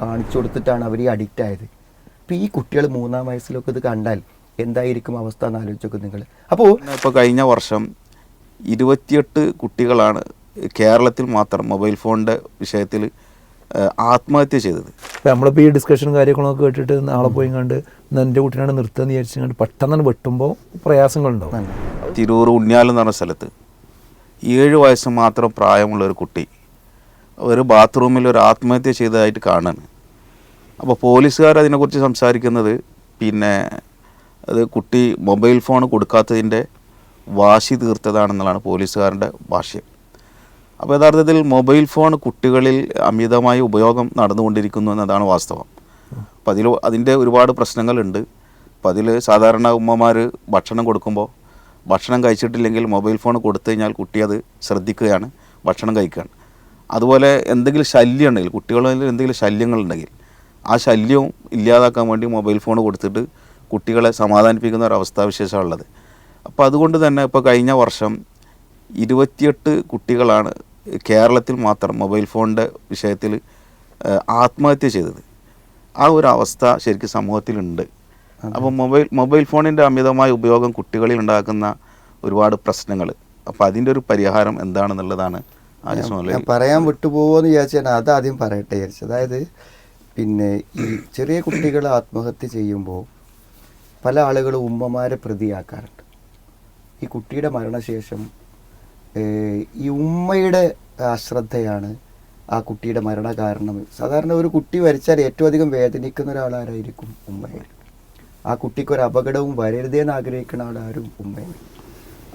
കാണിച്ചു കൊടുത്തിട്ടാണ് അവർ ഈ അഡിക്റ്റ് ആയത്. അപ്പോൾ ഈ കുട്ടികൾ മൂന്നാം വയസ്സിലൊക്കെ ഇത് കണ്ടാൽ എന്തായിരിക്കും അവസ്ഥ എന്ന് ആലോചിച്ചൊക്കെ നിങ്ങൾ. അപ്പോൾ ഇപ്പോൾ കഴിഞ്ഞ വർഷം ഇരുപത്തിയെട്ട് കുട്ടികളാണ് കേരളത്തിൽ മാത്രം മൊബൈൽ ഫോണിന്റെ വിഷയത്തിൽ ആത്മഹത്യ ചെയ്തത്. ഇപ്പം നമ്മളിപ്പോൾ ഈ ഡിസ്കഷനും കാര്യങ്ങളൊക്കെ കേട്ടിട്ട് നാളെ പോയി കണ്ട് എന്റെ കുട്ടീനാണ് നിർത്തുക എന്ന് വിചാരിച്ചു കണ്ട് പെട്ടെന്ന് വെട്ടുമ്പോൾ പ്രയാസങ്ങളുണ്ടാവും. തിരൂർ ഉണ്ണിയാലെന്ന് പറഞ്ഞ സ്ഥലത്ത് ഏഴ് വയസ്സ് മാത്രം പ്രായമുള്ള ഒരു കുട്ടി ഒരു ബാത്റൂമിൽ ഒരു ആത്മഹത്യ ചെയ്തതായിട്ട് കാണാൻ. അപ്പോൾ പോലീസുകാർ അതിനെക്കുറിച്ച് സംസാരിക്കുന്നത് പിന്നെ അത് കുട്ടി മൊബൈൽ ഫോൺ കൊടുക്കാത്തതിന്റെ വാശി തീർത്തതാണെന്നുള്ളതാണ് പോലീസുകാരുടെ ഭാഷ്യം അപ്പോൾ യഥാർത്ഥത്തിൽ മൊബൈൽ ഫോൺ കുട്ടികളിൽ അമിതമായ ഉപയോഗം നടന്നുകൊണ്ടിരിക്കുന്നു എന്നതാണ് വാസ്തവം. അപ്പം അതിൽ അതിന്റെ ഒരുപാട് പ്രശ്നങ്ങളുണ്ട്. അപ്പം അതിൽ സാധാരണ ഉമ്മമാർ ഭക്ഷണം കൊടുക്കുമ്പോൾ ഭക്ഷണം കഴിച്ചിട്ടില്ലെങ്കിൽ മൊബൈൽ ഫോൺ കൊടുത്തു കഴിഞ്ഞാൽ കുട്ടി അത് ശ്രദ്ധിക്കുകയാണ് ഭക്ഷണം കഴിക്കുകയാണ്. അതുപോലെ എന്തെങ്കിലും ശല്യം ഉണ്ടെങ്കിൽ കുട്ടികളിൽ എന്തെങ്കിലും ശല്യങ്ങളുണ്ടെങ്കിൽ ആ ശല്യവും ഇല്ലാതാക്കാൻ വേണ്ടി മൊബൈൽ ഫോൺ കൊടുത്തിട്ട് കുട്ടികളെ സമാധാനിപ്പിക്കുന്ന ഒരു അവസ്ഥാവിശേഷമുള്ളത് അപ്പോൾ അതുകൊണ്ട് തന്നെ ഇപ്പോൾ കഴിഞ്ഞ വർഷം ഇരുപത്തിയെട്ട് കുട്ടികളാണ് കേരളത്തിൽ മാത്രം മൊബൈൽ ഫോണിന്റെ വിഷയത്തിൽ ആത്മഹത്യ ചെയ്തത്. ആ ഒരു അവസ്ഥ ശരിക്കും സമൂഹത്തിലുണ്ട്. അപ്പോൾ മൊബൈൽ മൊബൈൽ ഫോണിന്റെ അമിതമായ ഉപയോഗം കുട്ടികളിൽ ഉണ്ടാക്കുന്ന ഒരുപാട് പ്രശ്നങ്ങൾ. അപ്പോൾ അതിന്റെ ഒരു പരിഹാരം എന്താണെന്നുള്ളതാണ് ഞാൻ പറയാൻ വിട്ടുപോകുമെന്ന് വിചാരിച്ചാണ് അത് ആദ്യം പറയട്ടെ വിചാരിച്ചു. അതായത് പിന്നെ ഈ ചെറിയ കുട്ടികൾ ആത്മഹത്യ ചെയ്യുമ്പോൾ പല ആളുകളും ഉമ്മമാരെ പ്രതിയാക്കാറുണ്ട്. ഈ കുട്ടിയുടെ മരണശേഷം ഈ ഉമ്മയുടെ അശ്രദ്ധയാണ് ആ കുട്ടിയുടെ മരണ കാരണം സാധാരണ ഒരു കുട്ടി വരച്ചാൽ ഏറ്റവും അധികം വേദനിക്കുന്ന ഒരാളാരായിരിക്കും ഉമ്മയായിരിക്കും ആ കുട്ടിക്കൊരു അപകടവും വരരുതേന്ന് ആഗ്രഹിക്കുന്ന ആളാരും ഉമ്മയായിരിക്കും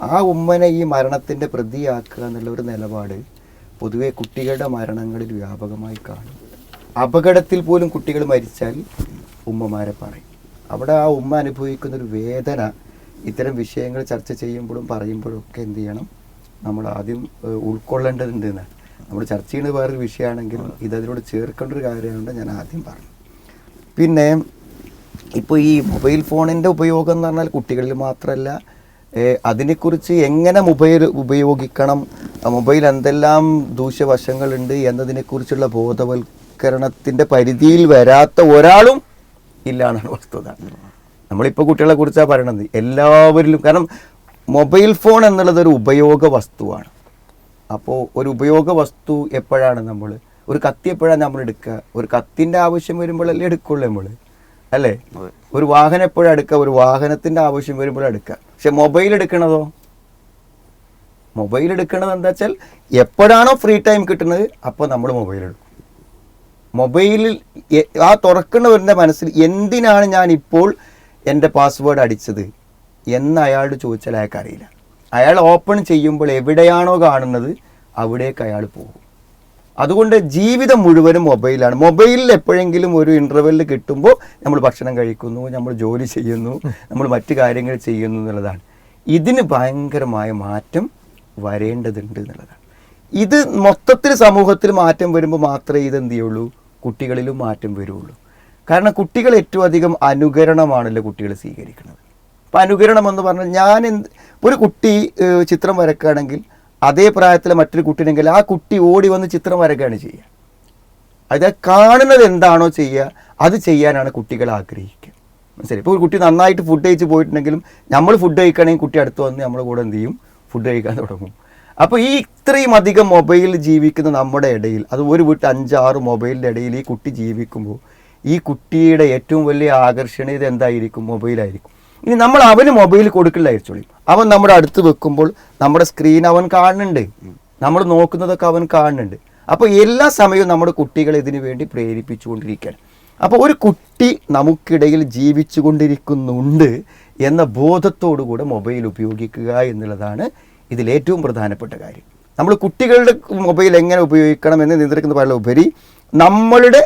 ആ ഉമ്മനെ ഈ മരണത്തിന്റെ പ്രതിയാക്കുക എന്നുള്ള ഒരു നിലപാട് പൊതുവെ കുട്ടികളുടെ മരണങ്ങളിൽ വ്യാപകമായി കാണും. അപകടത്തിൽ പോലും കുട്ടികൾ മരിച്ചാൽ ഉമ്മമാരെ പറയും. അവിടെ ആ ഉമ്മ അനുഭവിക്കുന്ന ഒരു വേദന ഇത്തരം വിഷയങ്ങൾ ചർച്ച ചെയ്യുമ്പോഴും പറയുമ്പോഴും ഒക്കെ എന്ത് ചെയ്യണം? നമ്മൾ ആദ്യം ഉൾക്കൊള്ളേണ്ടതുണ്ട് എന്നാണ് നമ്മൾ ചർച്ച ചെയ്യുന്നത് വേറൊരു വിഷയമാണെങ്കിലും ഇതതിനോട് ചേർക്കേണ്ട ഒരു കാര്യമാണ് ഞാൻ ആദ്യം പറഞ്ഞു. പിന്നെ ഇപ്പോൾ ഈ മൊബൈൽ ഫോണിന്റെ ഉപയോഗം എന്ന് പറഞ്ഞാൽ കുട്ടികളിൽ മാത്രമല്ല അതിനെക്കുറിച്ച് എങ്ങനെ മൊബൈൽ ഉപയോഗിക്കണം? മൊബൈൽ എന്തെല്ലാം ദൂഷ്യവശങ്ങളുണ്ട് എന്നതിനെക്കുറിച്ചുള്ള ബോധവൽക്കരണത്തിന്റെ പരിധിയിൽ വരാത്ത ഒരാളും ഇല്ല എന്നാണ് വസ്തുത. നമ്മളിപ്പോൾ കുട്ടികളെ കുറിച്ചാണ് പറയണത്. എല്ലാവരിലും കാരണം മൊബൈൽ ഫോൺ എന്നുള്ളത് ഒരു ഉപയോഗ വസ്തുവാണ്. അപ്പോൾ ഒരു ഉപയോഗ വസ്തു എപ്പോഴാണ് നമ്മൾ ഒരു കത്തി എപ്പോഴാണ് നമ്മൾ എടുക്കുക? ഒരു കത്തിന്റെ ആവശ്യം വരുമ്പോഴല്ലേ എടുക്കുള്ളൂ നമ്മൾ അല്ലേ? ഒരു വാഹനം എപ്പോഴാണ് എടുക്കുക? ഒരു വാഹനത്തിന്റെ ആവശ്യം വരുമ്പോഴാണ് എടുക്കുക. പക്ഷെ മൊബൈൽ എടുക്കണതോ? മൊബൈൽ എടുക്കണത് എന്താ വെച്ചാൽ എപ്പോഴാണോ ഫ്രീ ടൈം കിട്ടുന്നത് അപ്പോൾ നമ്മൾ മൊബൈൽ എടുക്കും. മൊബൈലിൽ ആ തുറക്കുന്നവരുടെ മനസ്സിൽ എന്തിനാണ് ഞാൻ ഇപ്പോൾ എന്റെ പാസ്വേഡ് അടിച്ചത് എന്ന് അയാളോട് ചോദിച്ചാൽ അയാൾക്കറിയില്ല. അയാൾ ഓപ്പൺ ചെയ്യുമ്പോൾ എവിടെയാണോ കാണുന്നത് അവിടേക്ക് അയാൾ പോകും. അതുകൊണ്ട് ജീവിതം മുഴുവനും മൊബൈലാണ്. മൊബൈലിൽ എപ്പോഴെങ്കിലും ഒരു ഇന്റർവെല്ലിൽ കിട്ടുമ്പോൾ നമ്മൾ ഭക്ഷണം കഴിക്കുന്നു നമ്മൾ ജോലി ചെയ്യുന്നു നമ്മൾ മറ്റു കാര്യങ്ങൾ ചെയ്യുന്നു എന്നുള്ളതാണ്. ഇതിന് ഭയങ്കരമായ മാറ്റം വരേണ്ടതുണ്ട് എന്നുള്ളതാണ്. ഇത് മൊത്തത്തിൽ സമൂഹത്തിൽ മാറ്റം വരുമ്പോൾ മാത്രമേ ഇത് ചെയ്യുള്ളൂ? കുട്ടികളിലും മാറ്റം വരുള്ളൂ. കാരണം കുട്ടികൾ ഏറ്റവും അധികം അനുകരണമാണല്ലോ കുട്ടികൾ സ്വീകരിക്കുന്നത്. അപ്പം അനുകരണം എന്ന് പറഞ്ഞാൽ ഞാൻ എന്ത് ഒരു കുട്ടി ചിത്രം വരക്കുകയാണെങ്കിൽ അതേ പ്രായത്തിലെ മറ്റൊരു കുട്ടിയുണ്ടെങ്കിൽ ആ കുട്ടി ഓടി വന്ന് ചിത്രം വരക്കുകയാണ് ചെയ്യുക. അത് കാണുന്നത് എന്താണോ ചെയ്യുക അത് ചെയ്യാനാണ് കുട്ടികൾ ആഗ്രഹിക്കുക. മനസ്സിലായി? ഇപ്പോൾ ഒരു കുട്ടി നന്നായിട്ട് ഫുഡ് കഴിച്ച് പോയിട്ടുണ്ടെങ്കിലും നമ്മൾ ഫുഡ് കഴിക്കുകയാണെങ്കിൽ കുട്ടി അടുത്ത് വന്ന് നമ്മളെ കൂടെ എന്ത് ചെയ്യും? ഫുഡ് കഴിക്കാൻ തുടങ്ങും. അപ്പോൾ ഈ ഇത്രയും അധികം മൊബൈൽ ജീവിക്കുന്ന നമ്മുടെ ഇടയിൽ അത് ഒരു വീട്ടിൽ അഞ്ചാറ് മൊബൈലിന്റെ ഇടയിൽ ഈ കുട്ടി ജീവിക്കുമ്പോൾ ഈ കുട്ടിയുടെ ഏറ്റവും വലിയ ആകർഷണീയത എന്തായിരിക്കും? മൊബൈലായിരിക്കും ഇനി നമ്മൾ അവന് മൊബൈൽ കൊടുക്കില്ല അയച്ചോളി അവൻ നമ്മുടെ അടുത്ത് വെക്കുമ്പോൾ നമ്മുടെ സ്ക്രീൻ അവൻ കാണുന്നുണ്ട്. നമ്മൾ നോക്കുന്നതൊക്കെ അവൻ കാണുന്നുണ്ട്. അപ്പോൾ എല്ലാ സമയവും നമ്മുടെ കുട്ടികളെ ഇതിനു വേണ്ടി പ്രേരിപ്പിച്ചുകൊണ്ടിരിക്കുകയാണ്. അപ്പോൾ ഒരു കുട്ടി നമുക്കിടയിൽ ജീവിച്ചു കൊണ്ടിരിക്കുന്നുണ്ട് എന്ന ബോധത്തോടുകൂടെ മൊബൈൽ ഉപയോഗിക്കുക എന്നുള്ളതാണ് ഇതിലേറ്റവും പ്രധാനപ്പെട്ട കാര്യം. നമ്മൾ കുട്ടികളുടെ മൊബൈൽ എങ്ങനെ ഉപയോഗിക്കണം എന്ന് നിയന്ത്രിക്കുന്ന പല ഉപരി നമ്മളുടെ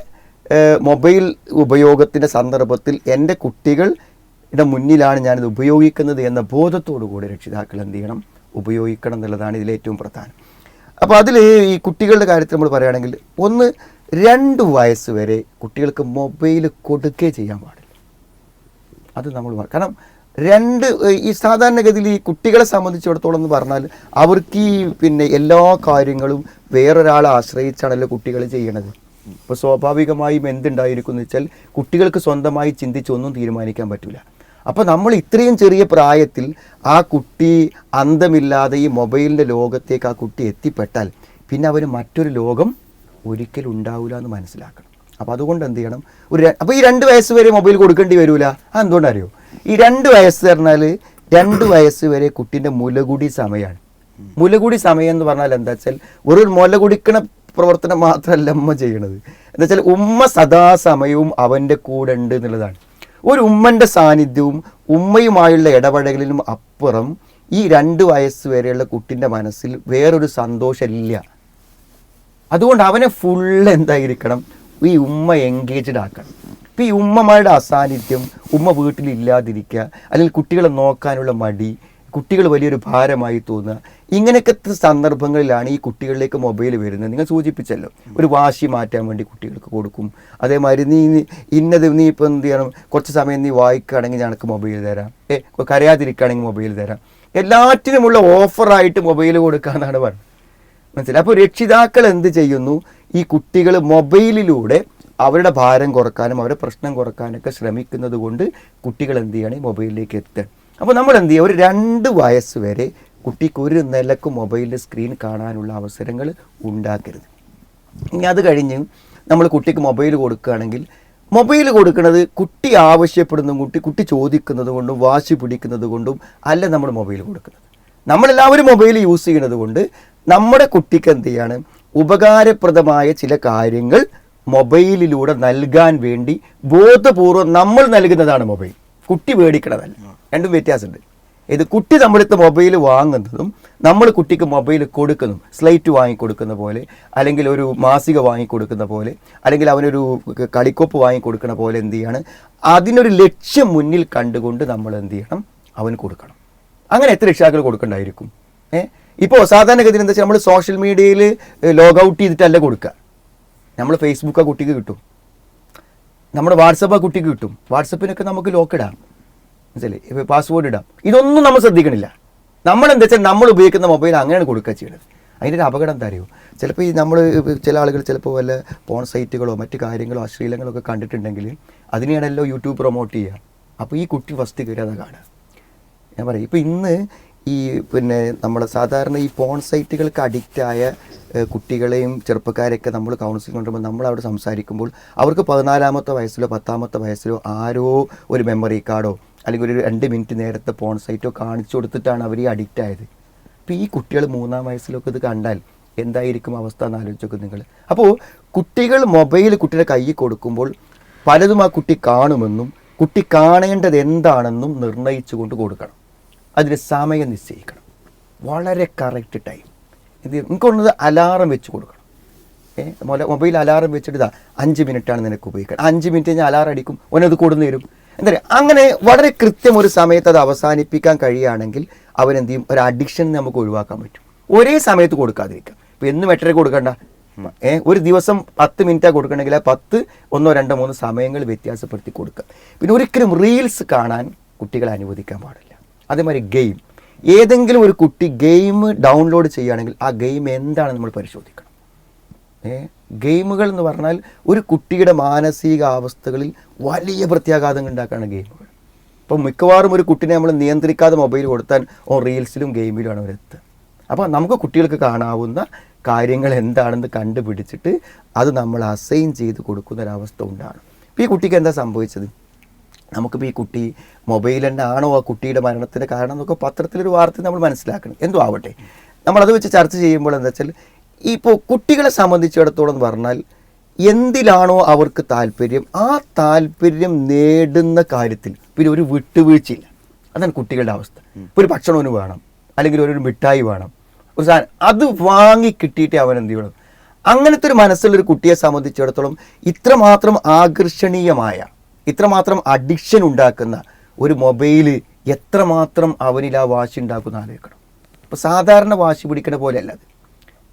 മൊബൈൽ ഉപയോഗത്തിന്റെ സന്ദർഭത്തിൽ എന്റെ കുട്ടികളുടെ മുന്നിലാണ് ഞാനിത് ഉപയോഗിക്കുന്നത് എന്ന ബോധത്തോടു കൂടി രക്ഷിതാക്കൾ എന്ത് ചെയ്യണം? ഉപയോഗിക്കണം എന്നുള്ളതാണ് ഇതിലേറ്റവും പ്രധാനം. അപ്പോൾ അതിൽ ഈ കുട്ടികളുടെ കാര്യത്തിൽ നമ്മൾ പറയുകയാണെങ്കിൽ ഒന്ന് രണ്ട് വയസ്സ് വരെ കുട്ടികൾക്ക് മൊബൈൽ കൊടുക്കേ ചെയ്യാൻ പാടില്ല. അത് നമ്മൾ കാരണം രണ്ട് ഈ സാധാരണഗതിയിൽ ഈ കുട്ടികളെ സംബന്ധിച്ചിടത്തോളം എന്ന് പറഞ്ഞാൽ അവർക്ക് ഈ പിന്നെ എല്ലാ കാര്യങ്ങളും വേറൊരാളെ ആശ്രയിച്ചാണല്ലോ കുട്ടികൾ ചെയ്യണത്. അപ്പോൾ സ്വാഭാവികമായും എന്തുണ്ടായിരിക്കും എന്ന് വെച്ചാൽ കുട്ടികൾക്ക് സ്വന്തമായി ചിന്തിച്ചൊന്നും തീരുമാനിക്കാൻ പറ്റില്ല അപ്പോൾ നമ്മൾ ഇത്രയും ചെറിയ പ്രായത്തിൽ ആ കുട്ടി അന്തമില്ലാതെ ഈ മൊബൈലിന്റെ ലോകത്തേക്ക് ആ കുട്ടി എത്തിപ്പെട്ടാൽ പിന്നെ അവന് മറ്റൊരു ലോകം ഒരിക്കലും ഉണ്ടാവില്ല എന്ന് മനസ്സിലാക്കണം. അപ്പോൾ അതുകൊണ്ട് എന്ത് ചെയ്യണം? ഒരു അപ്പോൾ ഈ രണ്ട് വയസ്സ് വരെ മൊബൈൽ കൊടുക്കേണ്ടി വരില്ല എന്തുകൊണ്ടറിയോ? ഈ രണ്ട് വയസ്സ് പറഞ്ഞാൽ രണ്ട് വയസ്സ് വരെ കുട്ടീന്റെ മുലകുടി സമയമാണ്. മുലകുടി സമയം എന്ന് പറഞ്ഞാൽ എന്താ വെച്ചാൽ ഒരു മുല കുടിക്കണ പ്രവർത്തനം മാത്രമല്ല അമ്മ ചെയ്യണത്. എന്താ വെച്ചാൽ ഉമ്മ സദാസമയവും അവന്റെ കൂടെ ഉണ്ട് എന്നുള്ളതാണ്. ഒരു ഉമ്മന്റെ സാന്നിധ്യവും ഉമ്മയുമായുള്ള ഇടപഴകലിനും അപ്പുറം ഈ രണ്ട് വയസ്സ് വരെയുള്ള കുട്ടിന്റെ മനസ്സിൽ വേറൊരു സന്തോഷമില്ല. അതുകൊണ്ട് അവനെ ഫുള്ള് എന്തായിരിക്കണം? ഈ ഉമ്മ എൻഗേജ്ഡ് ആക്കണം. ഇപ്പം ഈ ഉമ്മമാരുടെ അസാന്നിധ്യം ഉമ്മ വീട്ടിലില്ലാതിരിക്കുക അല്ലെങ്കിൽ കുട്ടികളെ നോക്കാനുള്ള മടി കുട്ടികൾ വലിയൊരു ഭാരമായി തോന്നുക. ഇങ്ങനെയൊക്കെ സന്ദർഭങ്ങളിലാണ് ഈ കുട്ടികളിലേക്ക് മൊബൈൽ വരുന്നത്. നിങ്ങൾ സൂചിപ്പിച്ചല്ലോ ഒരു വാശി മാറ്റാൻ വേണ്ടി കുട്ടികൾക്ക് കൊടുക്കും. അതേമാതിരി നീ ഇന്നത് നീ ഇപ്പം എന്ത് ചെയ്യണം? കുറച്ച് സമയം നീ വായിക്കുകയാണെങ്കിൽ ഞങ്ങൾക്ക് മൊബൈൽ തരാം. ഏ കരയാതിരിക്കുകയാണെങ്കിൽ മൊബൈൽ തരാം. എല്ലാറ്റിനുമുള്ള ഓഫറായിട്ട് മൊബൈൽ കൊടുക്കാന്നാണ് പറഞ്ഞത്. മനസ്സിലായി? അപ്പോൾ രക്ഷിതാക്കൾ എന്ത് ചെയ്യുന്നു? ഈ കുട്ടികൾ മൊബൈലിലൂടെ അവരുടെ ഭാരം കുറക്കാനും അവരുടെ പ്രശ്നം കുറക്കാനൊക്കെ ശ്രമിക്കുന്നത് കൊണ്ട് കുട്ടികൾ എന്ത് ചെയ്യണം? മൊബൈലിലേക്ക് എത്തുക. അപ്പോൾ നമ്മൾ എന്ത് ചെയ്യുക ഒരു രണ്ട് വയസ്സ് വരെ കുട്ടിക്ക് ഒരു നിലയ്ക്ക് മൊബൈൽ സ്ക്രീൻ കാണാനുള്ള അവസരങ്ങൾ ഉണ്ടാക്കരുത്. ഇനി അത് കഴിഞ്ഞ് നമ്മൾ കുട്ടിക്ക് മൊബൈൽ കൊടുക്കുകയാണെങ്കിൽ മൊബൈൽ കൊടുക്കുന്നത് കുട്ടി ആവശ്യപ്പെടുന്നതും കുട്ടി കുട്ടി ചോദിക്കുന്നത് കൊണ്ടും വാശി പിടിക്കുന്നത് കൊണ്ടും അല്ല നമ്മൾ മൊബൈൽ കൊടുക്കുന്നത്. നമ്മളെല്ലാവരും മൊബൈൽ യൂസ് ചെയ്യുന്നത് കൊണ്ട് നമ്മുടെ കുട്ടിക്ക് എന്ത് ചെയ്യാണ് ഉപകാരപ്രദമായ ചില കാര്യങ്ങൾ മൊബൈലിലൂടെ നൽകാൻ വേണ്ടി ബോധപൂർവം നമ്മൾ നൽകുന്നതാണ് മൊബൈൽ. കുട്ടി മേടിക്കണതല്ല രണ്ടും വ്യത്യാസമുണ്ട്. ഇത് കുട്ടി നമ്മളടുത്ത് മൊബൈൽ വാങ്ങുന്നതും നമ്മൾ കുട്ടിക്ക് മൊബൈൽ കൊടുക്കുന്നതും സ്ലൈറ്റ് വാങ്ങിക്കൊടുക്കുന്ന പോലെ അല്ലെങ്കിൽ ഒരു മാസിക വാങ്ങിക്കൊടുക്കുന്ന പോലെ അല്ലെങ്കിൽ അവനൊരു കളിക്കോപ്പ് വാങ്ങിക്കൊടുക്കുന്ന പോലെ എന്ത് ചെയ്യാണ്? അതിനൊരു ലക്ഷ്യം മുന്നിൽ കണ്ടുകൊണ്ട് നമ്മൾ എന്ത് ചെയ്യണം? അവന് കൊടുക്കണം. അങ്ങനെ എത്ര രക്ഷിതാക്കൾ കൊടുക്കണ്ടായിരിക്കും? ഏഹ് ഇപ്പോൾ സാധാരണഗതിയിൽ എന്താ വെച്ചാൽ നമ്മൾ സോഷ്യൽ മീഡിയയിൽ ലോഗ് ഔട്ട് ചെയ്തിട്ടല്ല കൊടുക്കുക. നമ്മൾ ഫേസ്ബുക്ക് ആ കുട്ടിക്ക് കിട്ടും. നമ്മുടെ വാട്സപ്പ് ആ കുട്ടിക്ക് കിട്ടും. വാട്സപ്പിനൊക്കെ നമുക്ക് ലോക്ക് ഇടാം. മനസ്സിലായി? പാസ്വേഡ് ഇടാം. ഇതൊന്നും നമ്മൾ ശ്രദ്ധിക്കണില്ല. നമ്മൾ എന്താ വെച്ചാൽ നമ്മൾ ഉപയോഗിക്കുന്ന മൊബൈൽ അങ്ങനെയാണ് കൊടുക്കുക ചെയ്യുന്നത് അതിന്റെ ഒരു അപകടം എന്താ അറിയോ? ചിലപ്പോൾ ഈ നമ്മൾ ചില ആളുകൾ ചിലപ്പോൾ വല്ല പോൺ സൈറ്റുകളോ മറ്റു കാര്യങ്ങളോ അശ്ലീലങ്ങളോ ഒക്കെ കണ്ടിട്ടുണ്ടെങ്കിൽ അതിനെയാണല്ലോ യൂട്യൂബ് പ്രൊമോട്ട് ചെയ്യുക. അപ്പോൾ ഈ കുട്ടി ഫസ്റ്റ് കയറി കാണുക. ഞാൻ പറയും. ഇപ്പോൾ ഇന്ന് ഈ പിന്നെ നമ്മൾ സാധാരണ ഈ പോൺ സൈറ്റുകൾക്ക് അഡിക്റ്റായ കുട്ടികളെയും ചെറുപ്പക്കാരെയൊക്കെ നമ്മൾ കൗൺസിലിംഗ് കൊണ്ടുപോകുമ്പോൾ നമ്മൾ അവിടെ സംസാരിക്കുമ്പോൾ അവർക്ക് പതിനാലാമത്തെ വയസ്സിലോ പത്താമത്തെ വയസ്സിലോ ആരോ ഒരു മെമ്മറി കാർഡോ അല്ലെങ്കിൽ ഒരു രണ്ട് മിനിറ്റ് നേരത്തെ പോൺ സൈറ്റോ കാണിച്ചു കൊടുത്തിട്ടാണ് അവർ ഈ അഡിക്റ്റ് ആയത്. അപ്പോൾ ഈ കുട്ടികൾ മൂന്നാം വയസ്സിലൊക്കെ ഇത് കണ്ടാൽ എന്തായിരിക്കും അവസ്ഥ എന്ന് ആലോചിച്ചൊക്കെ നിങ്ങൾ. അപ്പോൾ കുട്ടികൾ മൊബൈൽ കുട്ടിയുടെ കയ്യിൽ കൊടുക്കുമ്പോൾ പലതും ആ കുട്ടി കാണുമെന്നും കുട്ടി കാണേണ്ടത് എന്താണെന്നും നിർണയിച്ചുകൊണ്ട് കൊടുക്കണം. അതിന് സമയം നിശ്ചയിക്കണം. വളരെ കറക്റ്റ് ടൈം ഇത് എനിക്കൊന്നത് അലാറം വെച്ച് കൊടുക്കണം. ഏ മൊല മൊബൈൽ അലാറം വെച്ചിട്ട് ഇതാ അഞ്ച് മിനിറ്റാണ് നിനക്ക് ഉപയോഗിക്കുന്നത് അഞ്ച് മിനിറ്റ് കഴിഞ്ഞാൽ അലാറം അടിക്കും. ഒന്നത് കൂടുന്നു തരും എന്താ പറയുക അങ്ങനെ വളരെ കൃത്യം ഒരു സമയത്ത് അത് അവസാനിപ്പിക്കാൻ കഴിയുകയാണെങ്കിൽ അവൻ എന്ത് ചെയ്യും? ഒരു അഡിക്ഷൻ നമുക്ക് ഒഴിവാക്കാൻ പറ്റും. ഒരേ സമയത്ത് കൊടുക്കാതിരിക്കാം. ഇപ്പം എന്നും എട്ടരയ്ക്ക് കൊടുക്കണ്ട. ഏ ഒരു ദിവസം പത്ത് മിനിറ്റാണ് കൊടുക്കണമെങ്കിൽ ആ പത്ത് ഒന്നോ രണ്ടോ മൂന്നോ സമയങ്ങൾ വ്യത്യാസപ്പെടുത്തി കൊടുക്കുക പിന്നെ ഒരിക്കലും റീൽസ് കാണാൻ കുട്ടികളെ അനുവദിക്കാൻ പാടില്ല. അതേമാതിരി ഗെയിം. ഏതെങ്കിലും ഒരു കുട്ടി ഗെയിം ഡൗൺലോഡ് ചെയ്യുകയാണെങ്കിൽ ആ ഗെയിം എന്താണെന്ന് നമ്മൾ പരിശോധിക്കണം. ഏ? ഗെയിമുകൾ എന്ന് പറഞ്ഞാൽ ഒരു കുട്ടിയുടെ മാനസികാവസ്ഥകളിൽ വലിയ പ്രത്യാഘാതങ്ങൾ ഉണ്ടാക്കുകയാണ് ഗെയിമുകൾ. അപ്പോൾ മിക്കവാറും ഒരു കുട്ടിനെ നമ്മൾ നിയന്ത്രിക്കാതെ മൊബൈൽ കൊടുത്താൽ ഓ റീൽസിലും ഗെയിമിലുമാണ് അവരെത്തുക അപ്പോൾ നമുക്ക് കുട്ടികൾക്ക് കാണാവുന്ന കാര്യങ്ങൾ എന്താണെന്ന് കണ്ടുപിടിച്ചിട്ട് അത് നമ്മൾ അസൈൻ ചെയ്ത് കൊടുക്കുന്ന ഒരവസ്ഥ ഇപ്പോൾ ഈ കുട്ടിക്ക് എന്താ സംഭവിച്ചത്? നമുക്കിപ്പോൾ ഈ കുട്ടി മൊബൈൽ തന്നെ ആണോ ആ കുട്ടിയുടെ മരണത്തിന് കാരണം എന്നൊക്കെ പത്രത്തിലൊരു വാർത്ത നമ്മൾ മനസ്സിലാക്കണം. എന്തോ ആവട്ടെ. നമ്മളത് വെച്ച് ചർച്ച ചെയ്യുമ്പോൾ എന്താ വെച്ചാൽ ഇപ്പോൾ കുട്ടികളെ സംബന്ധിച്ചിടത്തോളം പറഞ്ഞാൽ എന്തിലാണോ അവർക്ക് താല്പര്യം ആ താല്പര്യം നേടുന്ന കാര്യത്തിൽ പിന്നെ ഒരു വിട്ടുവീഴ്ചയില്ല. അതാണ് കുട്ടികളുടെ അവസ്ഥ. ഇപ്പോൾ ഒരു ഭക്ഷണമൊന്ന് വേണം അല്ലെങ്കിൽ ഒരു മിഠായി വേണം. ഒരു സാധനം അത് വാങ്ങി കിട്ടിയിട്ടേ അവൻ എന്ത് ചെയ്യണം? അങ്ങനത്തെ ഒരു മനസ്സുള്ളൊരു കുട്ടിയെ സംബന്ധിച്ചിടത്തോളം ഇത്രമാത്രം ആകർഷണീയമായ ഇത്രമാത്രം അഡിക്ഷൻ ഉണ്ടാക്കുന്ന ഒരു മൊബൈൽ എത്രമാത്രം അവനിൽ ആ വാശി ഉണ്ടാക്കുന്ന ആലോചിക്കണം. അപ്പോൾ സാധാരണ വാശി പിടിക്കണ പോലെയല്ല അത്.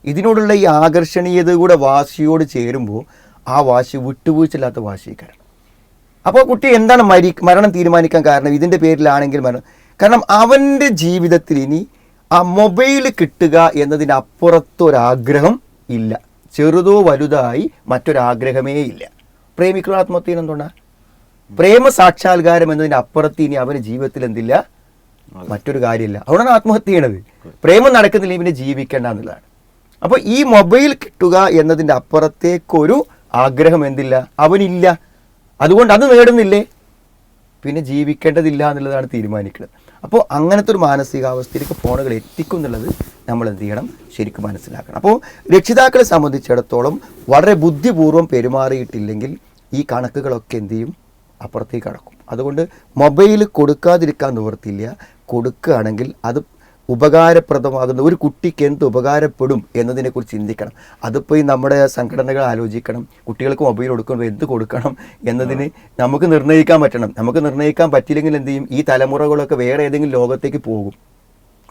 ഇതിനോടുള്ള ഈ ആകർഷണീയത കൂടെ വാശിയോട് ചേരുമ്പോൾ ആ വാശി വിട്ടുവീഴ്ചയില്ലാത്ത വാശിക്കാരൻ അപ്പോൾ കുട്ടി എന്താണ് മരി മരണം തീരുമാനിക്കാൻ കാരണം? ഇതിന്റെ പേരിലാണെങ്കിൽ മരണം. കാരണം അവന്റെ ജീവിതത്തിൽ ഇനി ആ മൊബൈൽ കിട്ടുക എന്നതിനപ്പുറത്തൊരാഗ്രഹം ഇല്ല. ചെറുതോ വലുതായി മറ്റൊരാഗ്രഹമേ ഇല്ല. പ്രേമിക്കുന്ന ആത്മഹത്യ എന്തുകൊണ്ടാ പ്രേമ സാക്ഷാത്കാരം എന്നതിന് അപ്പുറത്ത് ഇനി അവന് ജീവിതത്തിൽ എന്തില്ല മറ്റൊരു കാര്യമില്ല. അവിടെയാണ് ആത്മഹത്യ ചെയ്യണത്. പ്രേമം നടക്കുന്നില്ല ഇവന് ജീവിക്കേണ്ട എന്നുള്ളതാണ്. അപ്പോൾ ഈ മൊബൈൽ കിട്ടുക എന്നതിന്റെ അപ്പുറത്തേക്കൊരു ആഗ്രഹം എന്തില്ല അവനില്ല. അതുകൊണ്ട് അത് നേടുന്നില്ലേ? പിന്നെ ജീവിക്കേണ്ടതില്ല എന്നുള്ളതാണ് തീരുമാനിക്കുന്നത്. അപ്പോൾ അങ്ങനത്തെ ഒരു മാനസികാവസ്ഥയിലേക്ക് ഫോണുകൾ എത്തിക്കും എന്നുള്ളത് നമ്മൾ എന്ത് ചെയ്യണം? ശരിക്കും മനസ്സിലാക്കണം. അപ്പോൾ രക്ഷിതാക്കളെ സംബന്ധിച്ചിടത്തോളം വളരെ ബുദ്ധിപൂർവം പെരുമാറിയിട്ടില്ലെങ്കിൽ ഈ കണക്കുകളൊക്കെ എന്ത് ചെയ്യും? അപ്പുറത്തേക്ക് കടക്കും. അതുകൊണ്ട് മൊബൈൽ കൊടുക്കാതിരിക്കാൻ നിവർത്തിയില്ല കൊടുക്കുകയാണെങ്കിൽ അത് ഉപകാരപ്രദമാകുന്ന ഒരു കുട്ടിക്ക് എന്ത് ഉപകാരപ്പെടും എന്നതിനെക്കുറിച്ച് ചിന്തിക്കണം. അതിപ്പോൾ ഈ നമ്മുടെ സംഘടനകൾ ആലോചിക്കണം. കുട്ടികൾക്ക് മൊബൈൽ കൊടുക്കുമ്പോൾ എന്ത് കൊടുക്കണം എന്നതിന് നമുക്ക് നിർണയിക്കാൻ പറ്റണം. നമുക്ക് നിർണയിക്കാൻ പറ്റില്ലെങ്കിൽ എന്ത് ചെയ്യും? ഈ തലമുറകളൊക്കെ വേറെ ഏതെങ്കിലും ലോകത്തേക്ക് പോകും.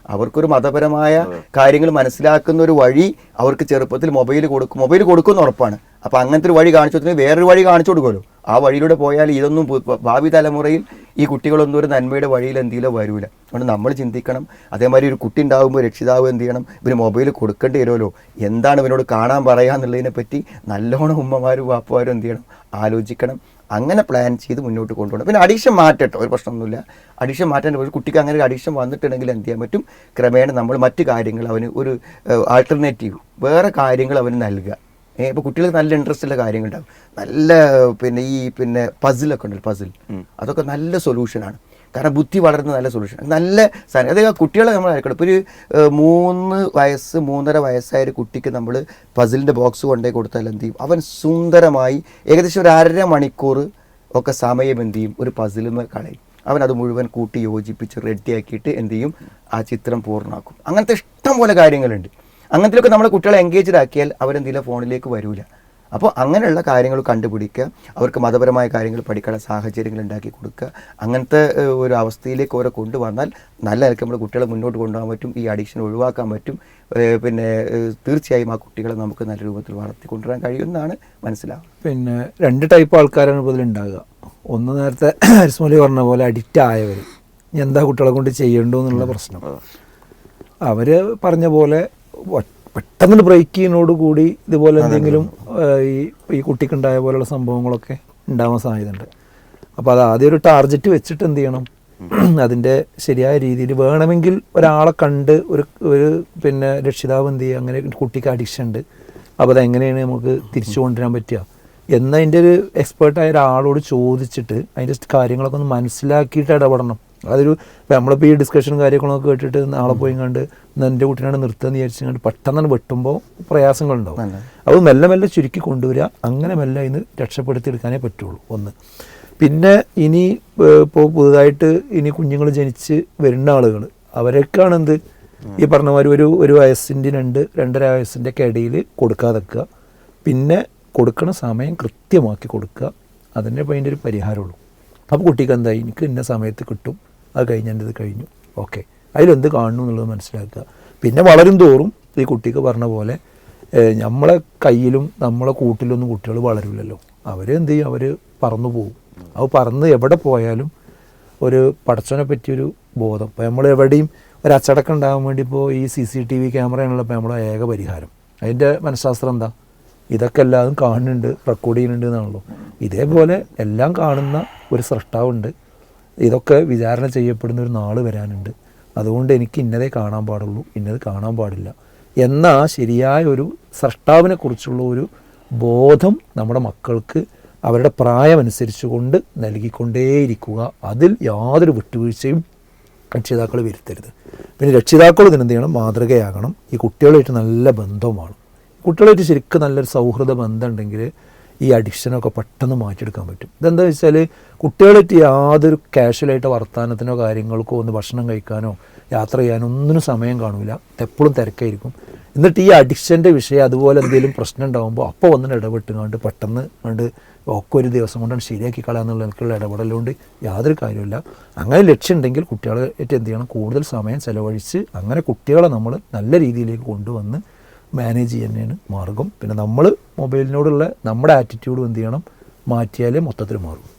അവർക്കൊരു മതപരമായ കാര്യങ്ങൾ മനസ്സിലാക്കുന്ന ഒരു വഴി അവർക്ക് ചെറുപ്പത്തിൽ മൊബൈൽ കൊടുക്കും. മൊബൈൽ കൊടുക്കുമെന്ന് ഉറപ്പാണ്. അപ്പോൾ അങ്ങനത്തെ ഒരു വഴി കാണിച്ചു കൊടുത്തിട്ടുണ്ടെങ്കിൽ വേറൊരു വഴി കാണിച്ചു കൊടുക്കുമല്ലോ. ആ വഴിയിലൂടെ പോയാൽ ഇതൊന്നും ഭാവി തലമുറയിൽ ഈ കുട്ടികളൊന്നും ഒരു നന്മയുടെ വഴിയിൽ എന്തെങ്കിലും വരൂല. അതുകൊണ്ട് നമ്മൾ ചിന്തിക്കണം. അതേമാതിരി ഒരു കുട്ടി ഉണ്ടാകുമ്പോൾ രക്ഷിതാവ് എന്ത് ചെയ്യണം? ഇവന് മൊബൈൽ കൊടുക്കേണ്ടി വരുമല്ലോ. എന്താണ് ഇവനോട് കാണാൻ പറയുക എന്നുള്ളതിനെ പറ്റി നല്ലോണം ഉമ്മമാരും വാപ്പമാരും എന്ത് ചെയ്യണം? ആലോചിക്കണം. അങ്ങനെ പ്ലാൻ ചെയ്ത് മുന്നോട്ട് കൊണ്ടുപോകണം. പിന്നെ അഡിക്ഷൻ മാറ്റട്ടോ ഒരു പ്രശ്നമൊന്നുമില്ല. അഡിക്ഷൻ മാറ്റാൻ ഒരു കുട്ടിക്ക് അങ്ങനെ ഒരു അഡിക്ഷൻ വന്നിട്ടുണ്ടെങ്കിൽ എന്ത് ചെയ്യാൻ പറ്റും? ക്രമേണ നമ്മൾ മറ്റു കാര്യങ്ങൾ അവന് ഒരു ആൾട്ടർനേറ്റീവ് വേറെ കാര്യങ്ങൾ അവന് നൽകുക. ഇപ്പോൾ കുട്ടികൾക്ക് നല്ല ഇൻട്രസ്റ്റ് ഉള്ള കാര്യങ്ങളുണ്ടാവും. നല്ല പിന്നെ ഈ പിന്നെ പസിലൊക്കെ ഉണ്ടല്ലോ പസിൽ അതൊക്കെ നല്ല സൊല്യൂഷനാണ് കാരണം ബുദ്ധി വളരുന്ന നല്ല സൊല്യൂഷൻ നല്ല സാധനം. അതായത് കുട്ടികളെ നമ്മൾ അയക്കണം ഇപ്പോൾ ഒരു മൂന്ന് വയസ്സ് മൂന്നര വയസ്സായ ഒരു കുട്ടിക്ക് നമ്മൾ പസിലിന്റെ ബോക്സ് കൊണ്ടേ കൊടുത്താൽ എന്ത് ചെയ്യും? അവൻ സുന്ദരമായി ഏകദേശം ഒരു അര മണിക്കൂർ ഒക്കെ സമയം എന്ത് ചെയ്യും? ഒരു പസിലുമ കളയും. അവൻ അത് മുഴുവൻ കൂട്ടി യോജിപ്പിച്ച് റെഡിയാക്കിയിട്ട് എന്ത് ചെയ്യും? ആ ചിത്രം പൂർണമാക്കും. അങ്ങനത്തെ ഇഷ്ടം പോലെ കാര്യങ്ങളുണ്ട്. അങ്ങനത്തിലൊക്കെ നമ്മൾ കുട്ടികളെ എൻഗേജ്ഡ് ആക്കിയാൽ അവരെന്തെങ്കിലും ഫോണിലേക്ക് വരില്ല അപ്പോൾ അങ്ങനെയുള്ള കാര്യങ്ങൾ കണ്ടുപിടിക്കുക അവർക്ക് മതപരമായ കാര്യങ്ങൾ പഠിക്കാനുള്ള സാഹചര്യങ്ങൾ ഉണ്ടാക്കി കൊടുക്കുക. അങ്ങനത്തെ ഒരു അവസ്ഥയിലേക്ക് അവരെ കൊണ്ടുവന്നാൽ നല്ല നിലയ്ക്ക് നമ്മൾ കുട്ടികളെ മുന്നോട്ട് കൊണ്ടുപോകാൻ പറ്റും ഈ അഡിക്ഷൻ ഒഴിവാക്കാൻ പറ്റും. പിന്നെ തീർച്ചയായും ആ കുട്ടികളെ നമുക്ക് നല്ല രൂപത്തിൽ വളർത്തിക്കൊണ്ടുവരാൻ കഴിയുമെന്നാണ് മനസ്സിലാവുക പിന്നെ രണ്ട് ടൈപ്പ് ആൾക്കാരാണ് ഇപ്പോൾ ഇതിലുണ്ടാകുക ഒന്ന് നേരത്തെ അരിസ്മലി പറഞ്ഞ പോലെ അഡിക്റ്റ് ആയവർ എന്താ കുട്ടികളെ കൊണ്ട് ചെയ്യണ്ടോ എന്നുള്ള പ്രശ്നം. അവർ പറഞ്ഞ പോലെ പെട്ടെന്ന് ബ്രേക്ക് ചെയ്യുന്നതോട് കൂടി ഇതുപോലെ എന്തെങ്കിലും ഈ ഈ കുട്ടിക്കുണ്ടായ പോലെയുള്ള സംഭവങ്ങളൊക്കെ ഉണ്ടാവാൻ സാധ്യതയുണ്ട്. അപ്പോൾ അത് ആദ്യം ഒരു ടാർജറ്റ് വെച്ചിട്ട് എന്ത് ചെയ്യണം? അതിന്റെ ശരിയായ രീതിയിൽ വേണമെങ്കിൽ ഒരാളെ കണ്ട് ഒരു ഒരു പിന്നെ രക്ഷിതാവ് എന്ത് ചെയ്യുക അങ്ങനെ കുട്ടിക്ക് അഡിക്ഷൻ ഉണ്ട്. അപ്പോൾ അതെങ്ങനെയാണ് നമുക്ക് തിരിച്ചു കൊണ്ടുവരാൻ പറ്റുക? എന്നതിന്റെ ഒരു എക്സ്പേർട്ടായ ഒരാളോട് ചോദിച്ചിട്ട് അതിന്റെ കാര്യങ്ങളൊക്കെ ഒന്ന് മനസ്സിലാക്കിയിട്ട് ഇടപെടണം. അതൊരു ഇപ്പം നമ്മളിപ്പോൾ ഈ ഡിസ്കഷനും കാര്യങ്ങളൊക്കെ കേട്ടിട്ട് നാളെ പോയി കണ്ട് എന്റെ കുട്ടീനാണ് നിർത്തുക എന്ന് കണ്ട് പെട്ടെന്ന് വെട്ടുമ്പോൾ പ്രയാസങ്ങളുണ്ടാവും. അത്. മെല്ലെ മെല്ലെ ചുരുക്കി കൊണ്ടുവരിക. അങ്ങനെ മെല്ലെ ഇന്ന് രക്ഷപ്പെടുത്തിയെടുക്കാനേ പറ്റുള്ളൂ. ഒന്ന്. പിന്നെ ഇനി ഇപ്പോൾ പുതുതായിട്ട് ഇനി കുഞ്ഞുങ്ങൾ ജനിച്ച് വരുന്ന ആളുകൾ അവരൊക്കെയാണ് എന്ത്? ഈ പറഞ്ഞ മാതിരി ഒരു ഒരു വയസ്സിന്റെ രണ്ട് രണ്ടര വയസ്സിന്റെ ഒക്കെ ഇടയിൽ കൊടുക്കാതെ വെക്കുക പിന്നെ കൊടുക്കണ സമയം കൃത്യമാക്കി കൊടുക്കുക. അതിന്റെ അപ്പോൾ അതിന്റെ ഒരു പരിഹാരമുള്ളൂ. അപ്പോൾ കുട്ടിക്ക് എന്തായി? എനിക്ക് ഇന്ന സമയത്ത് കിട്ടും. അത് കഴിഞ്ഞ് എന്റെ ഇത് കഴിഞ്ഞു. ഓക്കെ അതിലെന്ത് കാണുന്നു എന്നുള്ളത് മനസ്സിലാക്കുക. പിന്നെ വളരും തോറും ഈ കുട്ടിക്ക് പറഞ്ഞ പോലെ നമ്മളെ കയ്യിലും നമ്മളെ കൂട്ടിലൊന്നും കുട്ടികൾ വളരില്ലല്ലോ അവരെന്ത് ചെയ്യും? അവർ പറന്നു പോകും അത് പറന്ന് എവിടെ പോയാലും ഒരു പടച്ചവനെ പറ്റിയൊരു ബോധം. ഇപ്പോൾ നമ്മൾ എവിടെയും ഒരു അച്ചടക്കം ഉണ്ടാകാൻ വേണ്ടി ഇപ്പോൾ ഈ സി സി ടി വി ക്യാമറയാണല്ലോ ഇപ്പോൾ നമ്മളെ ഏക പരിഹാരം. അതിന്റെ മനഃശാസ്ത്രം എന്താ? ഇതൊക്കെ എല്ലാതും കാണുന്നുണ്ട് റെക്കോർഡ് ചെയ്യുന്നുണ്ട് എന്നാണല്ലോ. ഇതേപോലെ എല്ലാം കാണുന്ന ഒരു സൃഷ്ടാവുണ്ട്. ഇതൊക്കെ വിചാരണ ചെയ്യപ്പെടുന്ന ഒരു നാൾ വരാനുണ്ട്. അതുകൊണ്ട് എനിക്ക് ഇന്നതേ കാണാൻ പാടുള്ളൂ. ഇന്നത് കാണാൻ പാടില്ല. എന്നാ ശരിയായ ഒരു സൃഷ്ടാവിനെ കുറിച്ചുള്ള ഒരു ബോധം നമ്മുടെ മക്കൾക്ക് അവരുടെ പ്രായമനുസരിച്ച് കൊണ്ട് നൽകിക്കൊണ്ടേയിരിക്കുക. അതിൽ യാതൊരു വിട്ടുവീഴ്ചയും രക്ഷിതാക്കൾ വരുത്തരുത്. പിന്നെ രക്ഷിതാക്കൾ ഇതിനെന്ത് ചെയ്യണം? മാതൃകയാകണം. ഈ കുട്ടികളായിട്ട് നല്ല ബന്ധമാണ് കുട്ടികളായിട്ട് ശരിക്കും നല്ലൊരു സൗഹൃദ ബന്ധം ഉണ്ടെങ്കിൽ ഈ അഡിക്ഷനൊക്കെ പെട്ടെന്ന് മാറ്റിയെടുക്കാൻ പറ്റും. ഇതെന്താ വെച്ചാൽ കുട്ടികളായിട്ട് യാതൊരു കാഷ്വലായിട്ട് വർത്തമാനത്തിനോ കാര്യങ്ങൾക്കോ ഒന്ന് ഭക്ഷണം കഴിക്കാനോ യാത്ര ചെയ്യാനോ ഒന്നിനും സമയം കാണില്ല എപ്പോഴും തിരക്കായിരിക്കും. എന്നിട്ട് ഈ അഡിക്ഷന്റെ വിഷയം അതുപോലെ എന്തെങ്കിലും പ്രശ്നം ഉണ്ടാകുമ്പോൾ അപ്പോൾ വന്നിട്ട് ഇടപെട്ടുകൊണ്ട് പെട്ടെന്ന് കണ്ട് ഒക്കെ ഒരു ദിവസം കൊണ്ടാണ് ശരിയാക്കി കളയാന്നുള്ള നിലക്കുള്ള ഇടപെടലുകൊണ്ട് യാതൊരു കാര്യമില്ല അങ്ങനെ ലക്ഷ്യമുണ്ടെങ്കിൽ കുട്ടികളെ ആയിട്ട് എന്ത് ചെയ്യണം? കൂടുതൽ സമയം ചിലവഴിച്ച് അങ്ങനെ കുട്ടികളെ നമ്മൾ നല്ല രീതിയിലേക്ക് കൊണ്ടുവന്ന് മാനേജ് ചെയ്യുന്നതാണ് മാർഗം. പിന്നെ നമ്മൾ മൊബൈലിനോടുള്ള നമ്മുടെ ആറ്റിറ്റ്യൂഡും എന്ത് ചെയ്യണം? മാറ്റിയാലേ മൊത്തത്തിൽ മാറും.